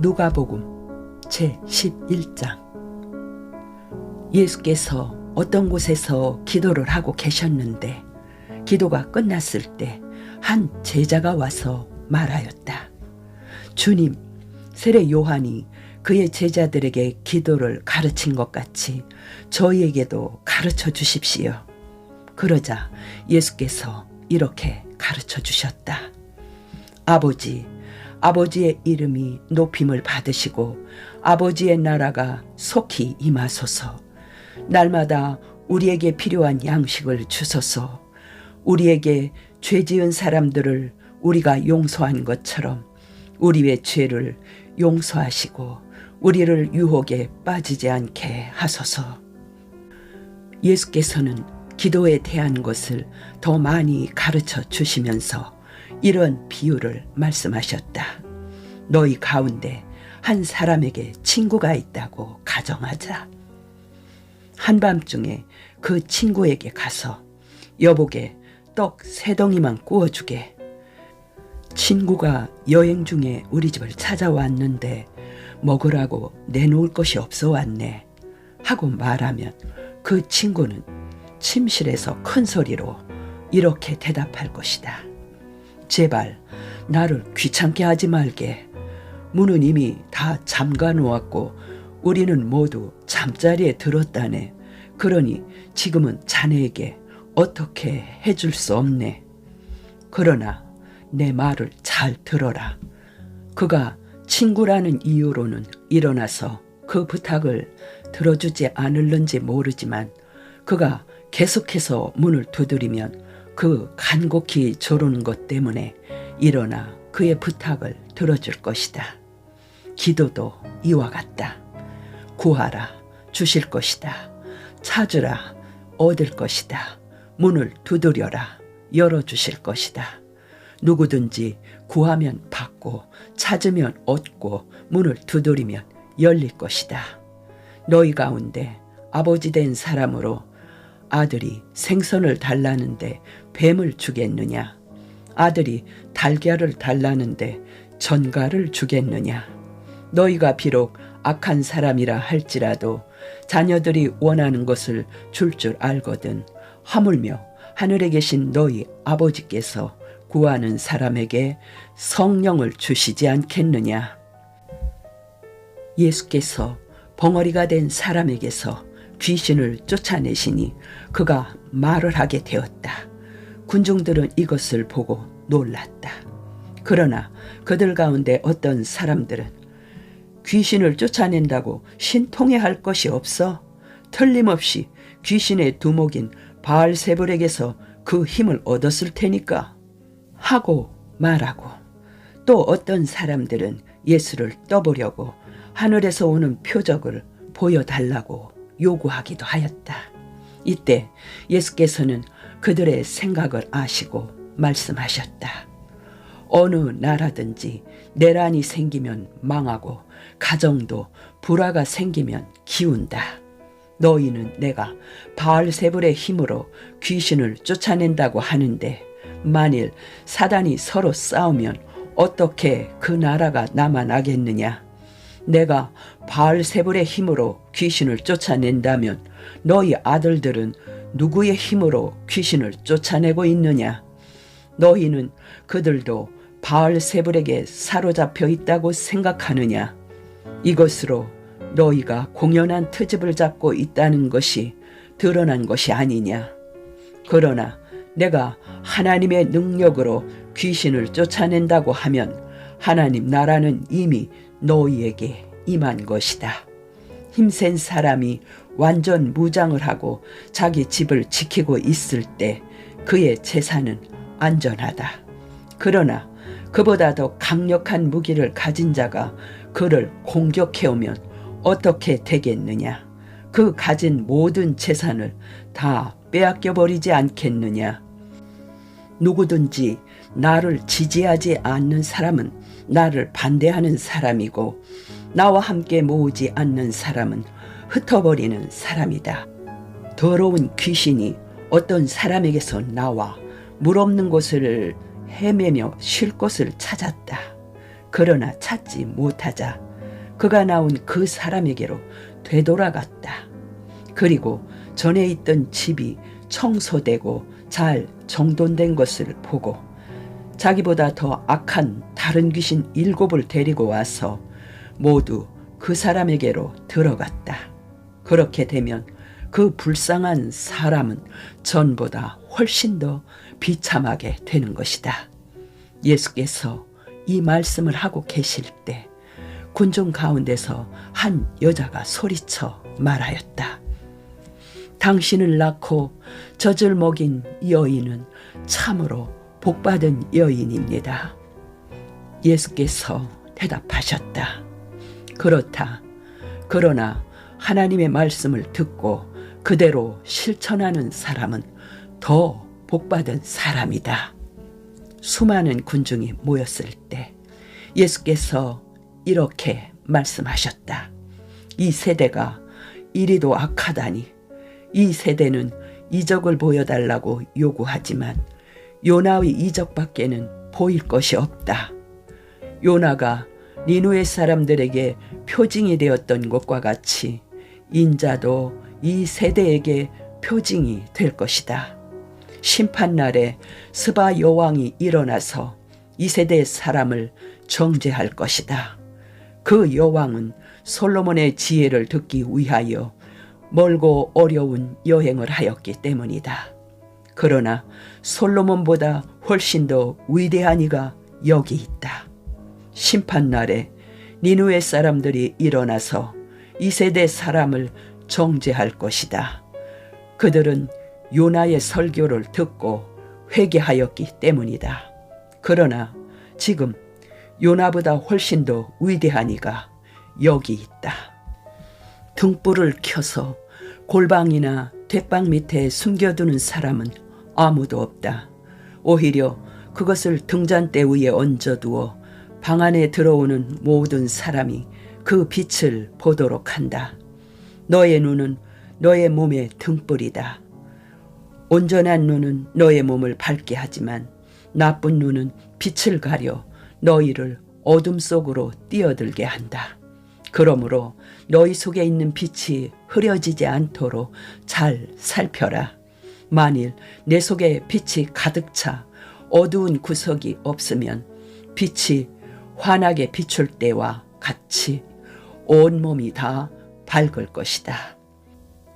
누가복음 제 11장 예수께서 어떤 곳에서 기도를 하고 계셨는데 기도가 끝났을 때 한 제자가 와서 말하였다. 주님, 세례 요한이 그의 제자들에게 기도를 가르친 것 같이 저희에게도 가르쳐 주십시오. 그러자 예수께서 이렇게 가르쳐 주셨다. 아버지, 아버지의 이름이 높임을 받으시고 아버지의 나라가 속히 임하소서. 날마다 우리에게 필요한 양식을 주소서. 우리에게 죄 지은 사람들을 우리가 용서한 것처럼 우리의 죄를 용서하시고 우리를 유혹에 빠지지 않게 하소서. 예수께서는 기도에 대한 것을 더 많이 가르쳐 주시면서 이런 비유를 말씀하셨다. 너희 가운데 한 사람에게 친구가 있다고 가정하자. 한밤중에 그 친구에게 가서 여보게 떡 세 덩이만 구워주게. 친구가 여행 중에 우리 집을 찾아왔는데 먹으라고 내놓을 것이 없어 왔네. 하고 말하면 그 친구는 침실에서 큰 소리로 이렇게 대답할 것이다. 제발 나를 귀찮게 하지 말게. 문은 이미 다 잠가 놓았고 우리는 모두 잠자리에 들었다네. 그러니 지금은 자네에게 어떻게 해줄 수 없네. 그러나 내 말을 잘 들어라. 그가 친구라는 이유로는 일어나서 그 부탁을 들어주지 않을는지 모르지만 그가 계속해서 문을 두드리면 그 간곡히 조르는 것 때문에 일어나 그의 부탁을 들어줄 것이다. 기도도 이와 같다. 구하라, 주실 것이다. 찾으라, 얻을 것이다. 문을 두드려라, 열어 주실 것이다. 누구든지 구하면 받고, 찾으면 얻고, 문을 두드리면 열릴 것이다. 너희 가운데 아버지 된 사람으로 아들이 생선을 달라는데 뱀을 주겠느냐? 아들이 달걀을 달라는데 전갈을 주겠느냐? 너희가 비록 악한 사람이라 할지라도 자녀들이 원하는 것을 줄줄 알거든 하물며 하늘에 계신 너희 아버지께서 구하는 사람에게 성령을 주시지 않겠느냐? 예수께서 벙어리가 된 사람에게서 귀신을 쫓아내시니 그가 말을 하게 되었다. 군중들은 이것을 보고 놀랐다. 그러나 그들 가운데 어떤 사람들은 귀신을 쫓아낸다고 신통해 할 것이 없어 틀림없이 귀신의 두목인 바알세불에게서 그 힘을 얻었을 테니까 하고 말하고 또 어떤 사람들은 예수를 떠보려고 하늘에서 오는 표적을 보여달라고 요구하기도 하였다. 이때 예수께서는 그들의 생각을 아시고 말씀하셨다. 어느 나라든지 내란이 생기면 망하고 가정도 불화가 생기면 기운다. 너희는 내가 바알세불의 힘으로 귀신을 쫓아낸다고 하는데 만일 사단이 서로 싸우면 어떻게 그 나라가 남아나겠느냐? 내가 바알세불의 힘으로 귀신을 쫓아낸다면 너희 아들들은 누구의 힘으로 귀신을 쫓아내고 있느냐? 너희는 그들도 바알세불에게 사로잡혀 있다고 생각하느냐? 이것으로 너희가 공연한 트집을 잡고 있다는 것이 드러난 것이 아니냐? 그러나 내가 하나님의 능력으로 귀신을 쫓아낸다고 하면 하나님 나라는 이미 너희에게 임한 것이다. 힘센 사람이 완전 무장을 하고 자기 집을 지키고 있을 때 그의 재산은 안전하다. 그러나 그보다 더 강력한 무기를 가진 자가 그를 공격해오면 어떻게 되겠느냐? 그 가진 모든 재산을 다 빼앗겨 버리지 않겠느냐? 누구든지 나를 지지하지 않는 사람은 나를 반대하는 사람이고 나와 함께 모으지 않는 사람은 흩어버리는 사람이다. 더러운 귀신이 어떤 사람에게서 나와 물 없는 곳을 헤매며 쉴 곳을 찾았다. 그러나 찾지 못하자 그가 나온 그 사람에게로 되돌아갔다. 그리고 전에 있던 집이 청소되고 잘 정돈된 것을 보고 자기보다 더 악한 다른 귀신 일곱을 데리고 와서 모두 그 사람에게로 들어갔다. 그렇게 되면 그 불쌍한 사람은 전보다 훨씬 더 비참하게 되는 것이다. 예수께서 이 말씀을 하고 계실 때 군중 가운데서 한 여자가 소리쳐 말하였다. 당신을 낳고 젖을 먹인 여인은 참으로 복받은 여인입니다. 예수께서 대답하셨다. 그렇다. 그러나 하나님의 말씀을 듣고 그대로 실천하는 사람은 더 복받은 사람이다. 수많은 군중이 모였을 때 예수께서 이렇게 말씀하셨다. 이 세대가 이리도 악하다니 이 세대는 이적을 보여달라고 요구하지만 요나의 이적밖에는 보일 것이 없다. 요나가 니누의 사람들에게 표징이 되었던 것과 같이 인자도 이 세대에게 표징이 될 것이다. 심판날에 스바 여왕이 일어나서 이 세대의 사람을 정죄할 것이다. 그 여왕은 솔로몬의 지혜를 듣기 위하여 멀고 어려운 여행을 하였기 때문이다. 그러나 솔로몬보다 훨씬 더 위대한 이가 여기 있다. 심판날에 니누의 사람들이 일어나서 이 세대 사람을 정죄할 것이다. 그들은 요나의 설교를 듣고 회개하였기 때문이다. 그러나 지금 요나보다 훨씬 더 위대한 이가 여기 있다. 등불을 켜서 골방이나 뒷방 밑에 숨겨두는 사람은 아무도 없다. 오히려 그것을 등잔대 위에 얹어두어 방 안에 들어오는 모든 사람이 그 빛을 보도록 한다. 너의 눈은 너의 몸의 등불이다. 온전한 눈은 너의 몸을 밝게 하지만 나쁜 눈은 빛을 가려 너희를 어둠 속으로 뛰어들게 한다. 그러므로 너희 속에 있는 빛이 흐려지지 않도록 잘 살펴라. 만일 내 속에 빛이 가득 차 어두운 구석이 없으면 빛이 환하게 비출 때와 같이 온 몸이 다 밝을 것이다.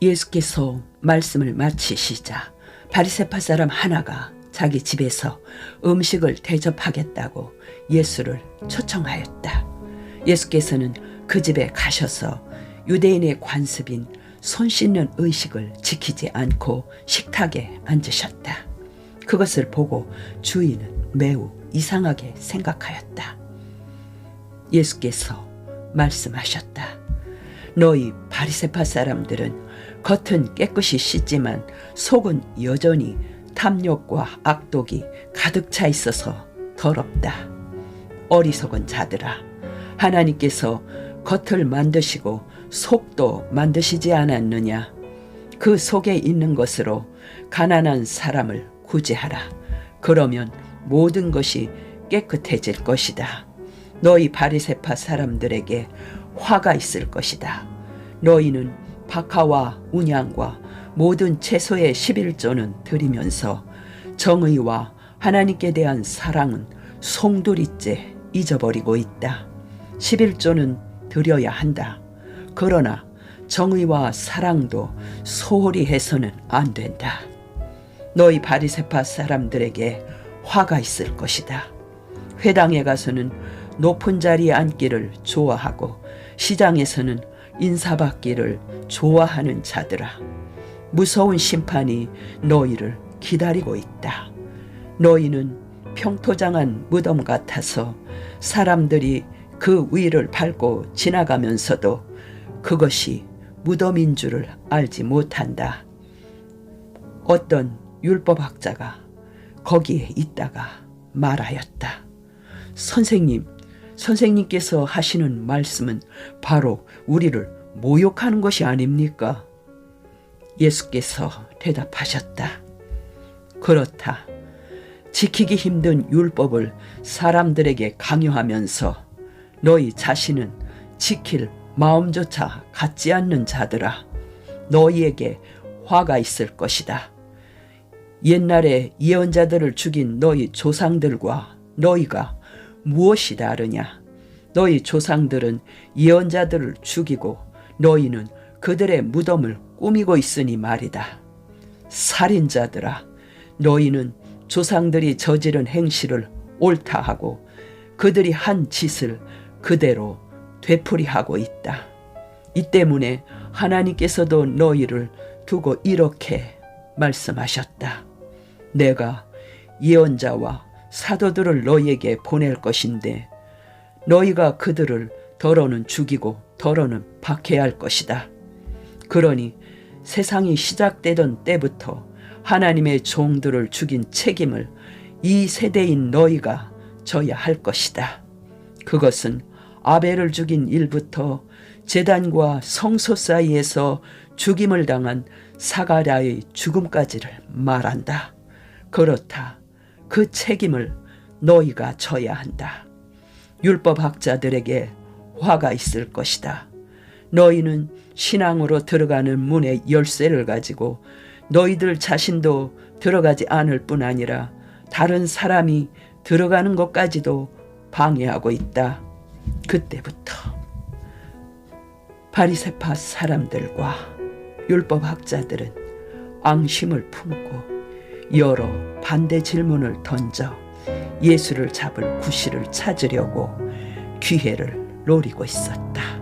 예수께서 말씀을 마치시자 바리세파 사람 하나가 자기 집에서 음식을 대접하겠다고 예수를 초청하였다. 예수께서는 그 집에 가셔서 유대인의 관습인 손 씻는 의식을 지키지 않고 식탁에 앉으셨다. 그것을 보고 주인은 매우 이상하게 생각하였다. 예수께서 말씀하셨다. 너희 바리세파 사람들은 겉은 깨끗이 씻지만 속은 여전히 탐욕과 악독이 가득 차 있어서 더럽다. 어리석은 자들아, 하나님께서 겉을 만드시고 속도 만드시지 않았느냐? 그 속에 있는 것으로 가난한 사람을 구제하라. 그러면 모든 것이 깨끗해질 것이다. 너희 바리세파 사람들에게 화가 있을 것이다. 너희는 박하와 운양과 모든 채소의 11조는 드리면서 정의와 하나님께 대한 사랑은 송두리째 잊어버리고 있다. 11조는 드려야 한다. 그러나 정의와 사랑도 소홀히 해서는 안 된다. 너희 바리세파 사람들에게 화가 있을 것이다. 회당에 가서는 높은 자리에 앉기를 좋아하고 시장에서는 인사받기를 좋아하는 자들아. 무서운 심판이 너희를 기다리고 있다. 너희는 평토장한 무덤 같아서 사람들이 그 위를 밟고 지나가면서도 그것이 무덤인 줄을 알지 못한다. 어떤 율법학자가 거기에 있다가 말하였다. 선생님, 선생님께서 하시는 말씀은 바로 우리를 모욕하는 것이 아닙니까? 예수께서 대답하셨다. 그렇다. 지키기 힘든 율법을 사람들에게 강요하면서 너희 자신은 지킬 마음조차 갖지 않는 자들아 너희에게 화가 있을 것이다. 옛날에 예언자들을 죽인 너희 조상들과 너희가 무엇이 다르냐? 너희 조상들은 예언자들을 죽이고 너희는 그들의 무덤을 꾸미고 있으니 말이다. 살인자들아, 너희는 조상들이 저지른 행실을 옳다 하고 그들이 한 짓을 그대로 되풀이하고 있다. 이 때문에 하나님께서도 너희를 두고 이렇게 말씀하셨다. 내가 예언자와 사도들을 너희에게 보낼 것인데 너희가 그들을 더러는 죽이고 더러는 박해할 것이다. 그러니 세상이 시작되던 때부터 하나님의 종들을 죽인 책임을 이 세대인 너희가 져야 할 것이다. 그것은 아벨을 죽인 일부터 제단과 성소 사이에서 죽임을 당한 사가랴의 죽음까지를 말한다. 그렇다. 그 책임을 너희가 져야 한다. 율법학자들에게 화가 있을 것이다. 너희는 신앙으로 들어가는 문의 열쇠를 가지고 너희들 자신도 들어가지 않을 뿐 아니라 다른 사람이 들어가는 것까지도 방해하고 있다. 그때부터 바리세파 사람들과 율법학자들은 앙심을 품고 여러 반대 질문을 던져 예수를 잡을 구실을 찾으려고 기회를 노리고 있었다.